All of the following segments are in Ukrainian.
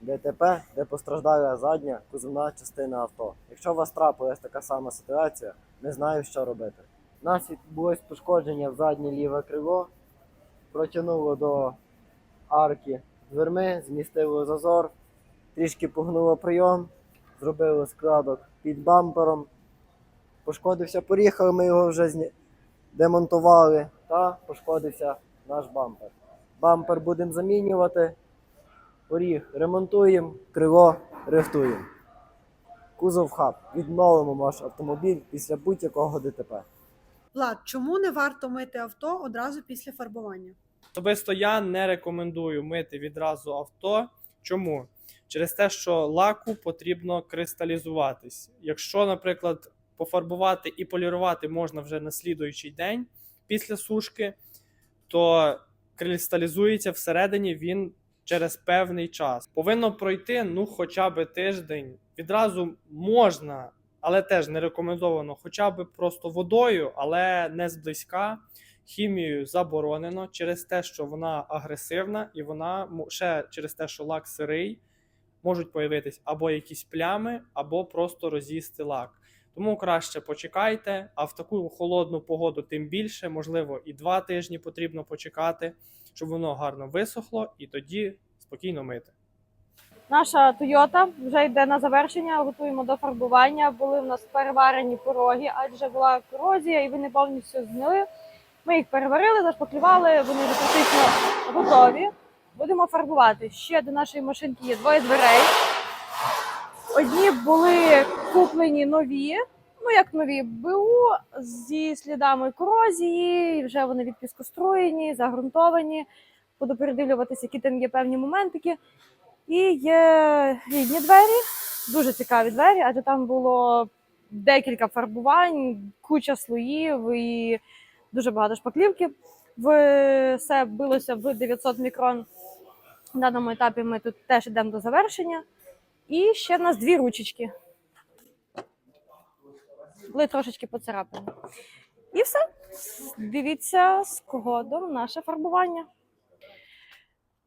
ДТП, де постраждала задня кузовна частина авто. Якщо у вас трапилась така сама ситуація, не знаю, що робити. У нас відбулось пошкодження в заднє ліве крило, протягнуло до арки дверми, змістило зазор, трішки погнуло прийом, зробили складок під бампером. Пошкодився поріг, ми його вже демонтували та пошкодився наш бампер. Бампер будемо замінювати. Поріг ремонтуємо, крило рихтуємо. Кузов хаб. Відновимо ваш автомобіль після будь-якого ДТП. Влад, чому не варто мити авто одразу після фарбування? Особисто я не рекомендую мити відразу авто. Чому? Через те, що лаку потрібно кристалізуватись. Якщо, наприклад, пофарбувати і полірувати можна вже на слідуючий день після сушки, то кристалізується всередині він через певний час. Повинно пройти ну хоча б тиждень. Відразу можна, але теж не рекомендовано, хоча б просто водою, але не зблизька. Хімією заборонено через те, що вона агресивна, і вона ще через те, що лак сирий, можуть появитись або якісь плями, або просто роз'їсти лак. Тому краще почекайте, а в таку холодну погоду тим більше, можливо, і два тижні потрібно почекати, щоб воно гарно висохло, і тоді спокійно мити. Наша Toyota вже йде на завершення, готуємо до фарбування. Були в нас переварені пороги, адже була корозія, і вони повністю згнили. Ми їх переварили, зашпаклювали, вони вже практично готові. Будемо фарбувати. Ще до нашої машинки є двоє дверей. Одні були куплені нові, ну як нові БУ зі слідами корозії, і вже вони відпіскоструєні, загрунтовані. Буду передивлюватися, які там є певні моментики. І є рідні двері, дуже цікаві двері, адже там було декілька фарбувань, куча слоїв і дуже багато шпаклівки. Все билося в 900 мікрон. На даному етапі ми тут теж йдемо до завершення. І ще в нас дві ручечки. Були трошечки поцарапані. І все. Дивіться зогодом наше фарбування.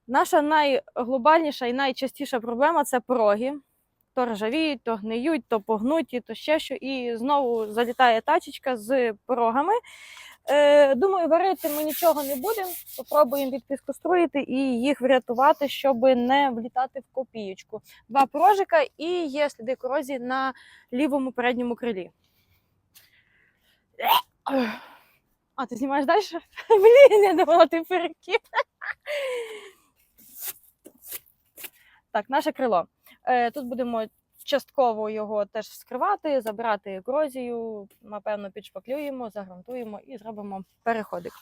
Наша найглобальніша і найчастіша проблема це пороги. То ржавіють, то гниють, то погнуті, то ще що. І знову залітає тачечка з порогами. Е, думаю, варити ми нічого не будемо. Попробуємо відпіскоструїти і їх врятувати, щоб не влітати в копієчку. Два порожика і є сліди корозії на лівому передньому крилі. А, ти знімаєш далі? Блін, я думала, ти перекид. Так, наше крило. Е, Тут будемо частково його теж скривати, забирати корозію, напевно, підшпаклюємо, загрунтуємо і зробимо переходик.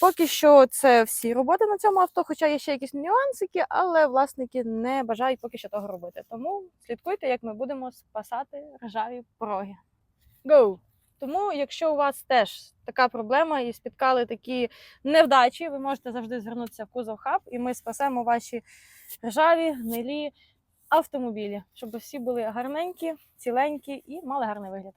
Поки що це всі роботи на цьому авто, хоча є ще якісь нюансики, але власники не бажають поки що того робити. Тому слідкуйте, як ми будемо спасати ржаві пороги. Go! Тому, якщо у вас теж така проблема і спіткали такі невдачі, ви можете завжди звернутися в кузов хаб, і ми спасемо ваші ржаві, гнилі автомобілі, щоб всі були гарненькі, ціленькі і мали гарний вигляд.